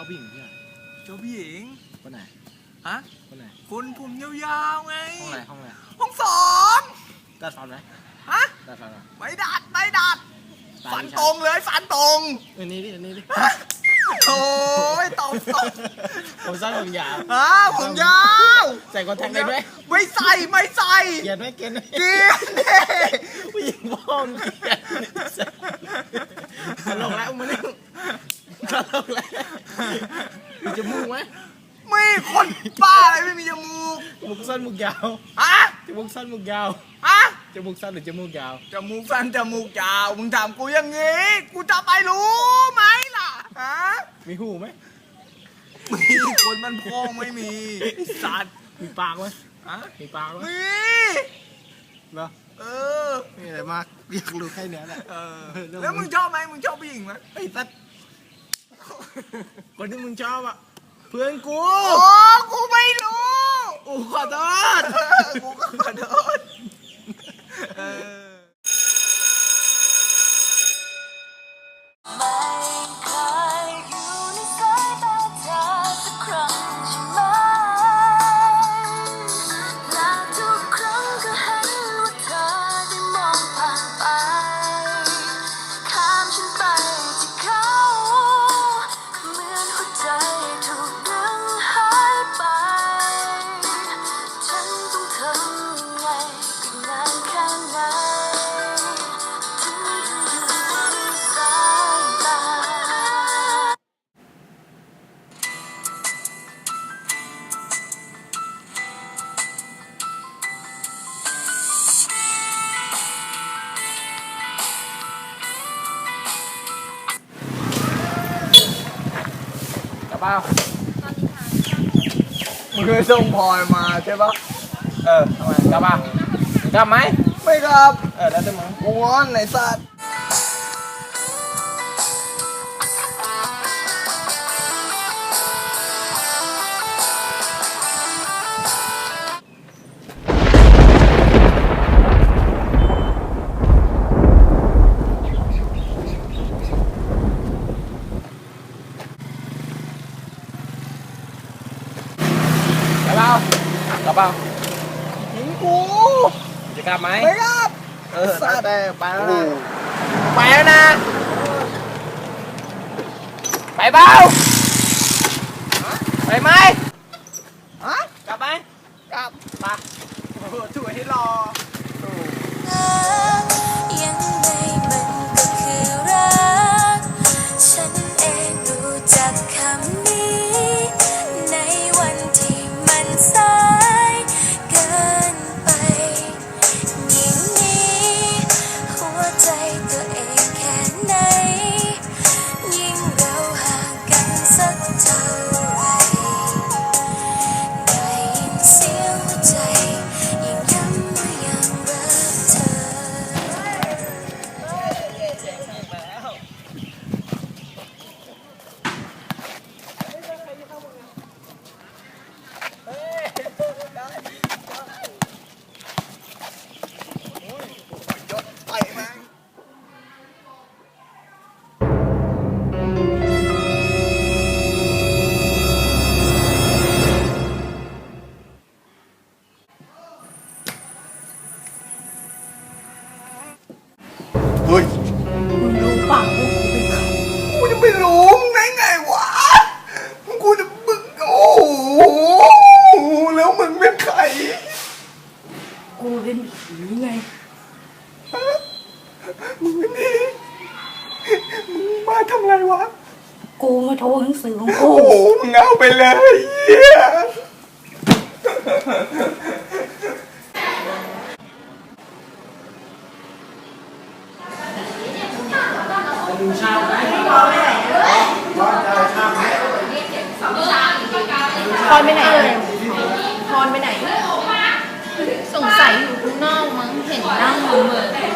อบผู้หญิงที่ไหนเจ้าผู้หญิงคนไหนฮะคนไหนคนผมยาวๆไงห้องไหนห้องไหนห้องสองดัดฟันไหมฮะดัดฟันไหมไม่ดัดไม่ดัดฟันตรงเลยฟันตรงอันนี้ดิอันนี้ดิโอ้ยตบตบผมสั้นผมยาวอ่าผมยาวใส่คอนแทคได้ไหมไม่ใส่ไม่ใส่เกียนไหมเกียดไหมเกียดผู้หญิงบ้องเกียดตลกแล้วมัน ตลกแล้วมีจมูกไหมไม่คนบ้าอะไรไม่มีจมูกจมูกสั้นจมูกยาวฮะจมูกสั้นจมูกยาวฮะจมูกสั้นหรือจมูกยาวจมูกสั้นจมูกยาวมึงถามกูอย่างงี้กูจะไปรู้ไหมล่ะฮะมีหูไหมมีคนมันพองไม่มีไอ้สัตว์มีปากไหมฮะมีปากไหมมีเหรอเออไม่มีอะไรมากอยากรู้แค่เนี้ยแหละเออเรื่องแล้วมึงชอบไหมมึงชอบผู้หญิงไหมไอ้สัตว์ คนที่มึงชอบอะ เพื่อนกู โอ้กูไม่รู้โอ้ขอโทษเออกูก็ขอโทษ เปล่ามึงเคยส่งพลอยมาใช่ปะเออทำไมกลับเปล่ากลับไหมไม่ครับ เออแล้วแต่มึงกูงอนไหนสัตว์ อแล้วแต่ไปแล้วนะไปแล้วนะ ไปเปล่าไปไหม เฮ้ยกูจะไม่รู้มึงได้ไงวะกูจะมึงโอ้โหแล้วมึงเป็นใครกูเป็นผีไง มึงเป็นนี่มึงมาทำไรวะ กูมาโทรหนังสือของโอ้กูโหมึงเอาไปเลยเหี้ย พรไปไหนเลยพรไปไหน สงสัยอยู่ข้างนอกมั้ง เห็นนั่งเหมือเ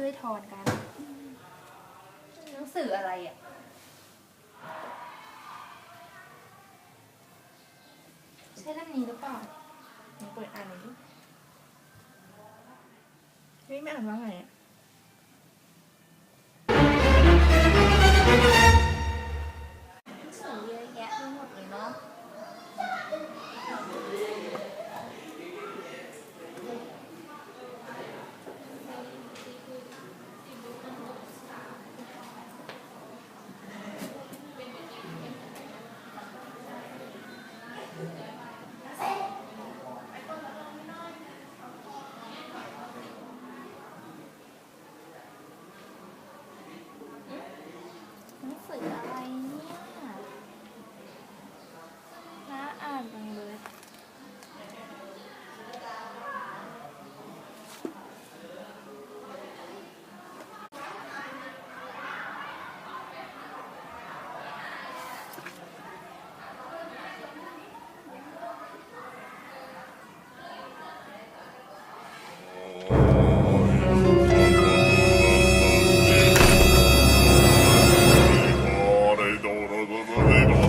ช่วยทอนกัน หนังสืออะไรอะ ใช่เล่มนี้หรือเปล่าหนูเปิดอ่านหน่อยดิเฮ้ยไม่อ่านว่าไงอะ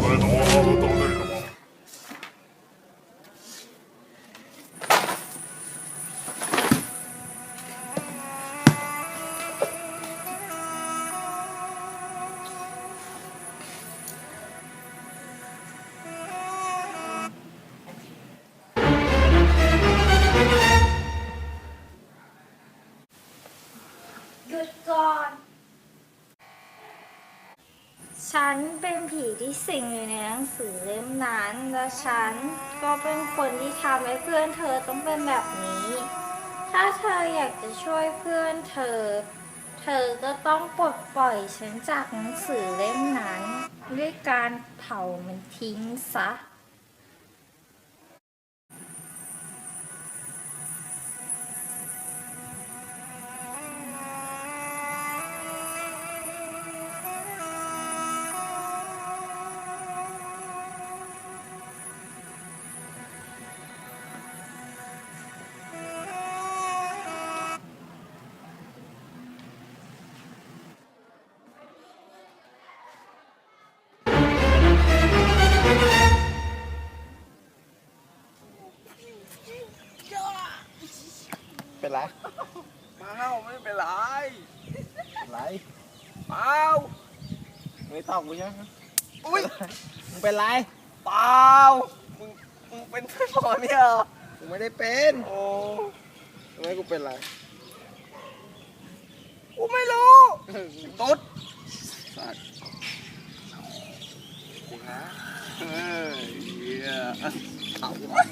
หยุดก่อน ฉันเป็นผีที่สิงอยู่ในหนังสือเล่มนั้น และฉันก็เป็นคนที่ทำให้เพื่อนเธอต้องเป็นแบบนี้ ถ้าเธออยากจะช่วยเพื่อนเธอ เธอก็ต้องปลดปล่อยฉันจากหนังสือเล่มนั้น ด้วยการเผามันทิ้งซะ ตอบกูใช่ไหมอุ้ยมึงเป็นไรเปล่ามึงมึงเป็นเพื่อนหมอเนี่ยเหรอกูไม่ได้เป็นโอ้ทำไมกูเป็นไรกูไม่รู้ตุ๊ดสัตว์กูฮะเฮ้ยเหี้ยเอาวะ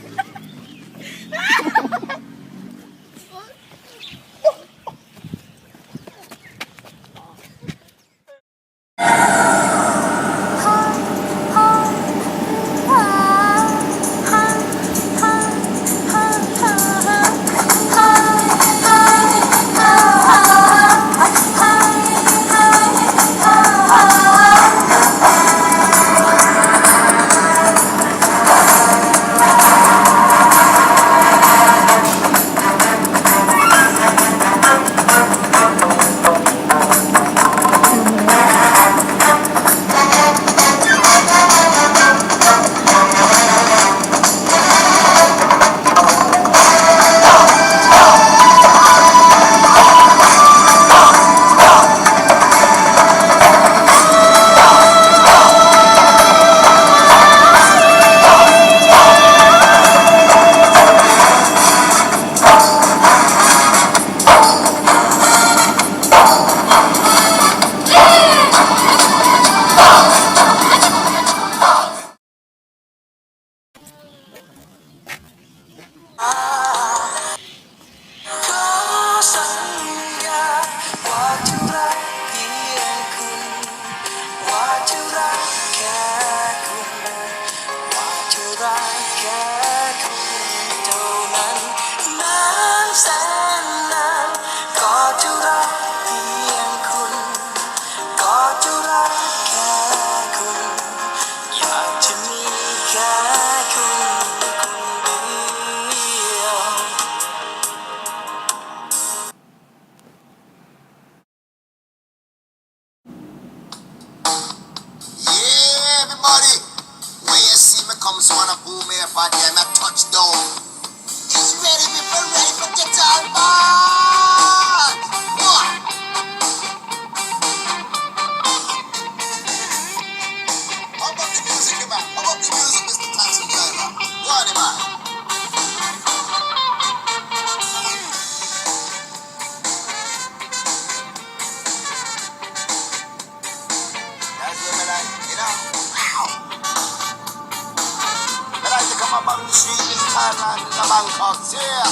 come up on the street this time and the Bangkok, yeah.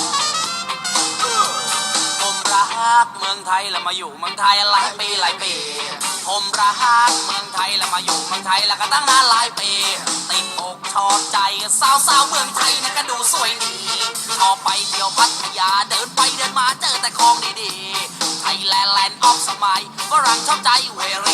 ผมรักเมืองไทยแล้วมาอยู่เมืองไทยหลายปีหลายปี ผมรักเมืองไทยแล้วมาอยู่เมืองไทยแล้วก็ตั้งนานหลายปี ติดอกชอบใจสาวสาวเมืองไทยนะก็ดูสวยดีชอบไปเที่ยวพัทยาเดินไปเดินมาเจอแต่ของดีๆ ไทยแลนด์แลนด์ออฟสมัยฝรั่งชอบใจ very happy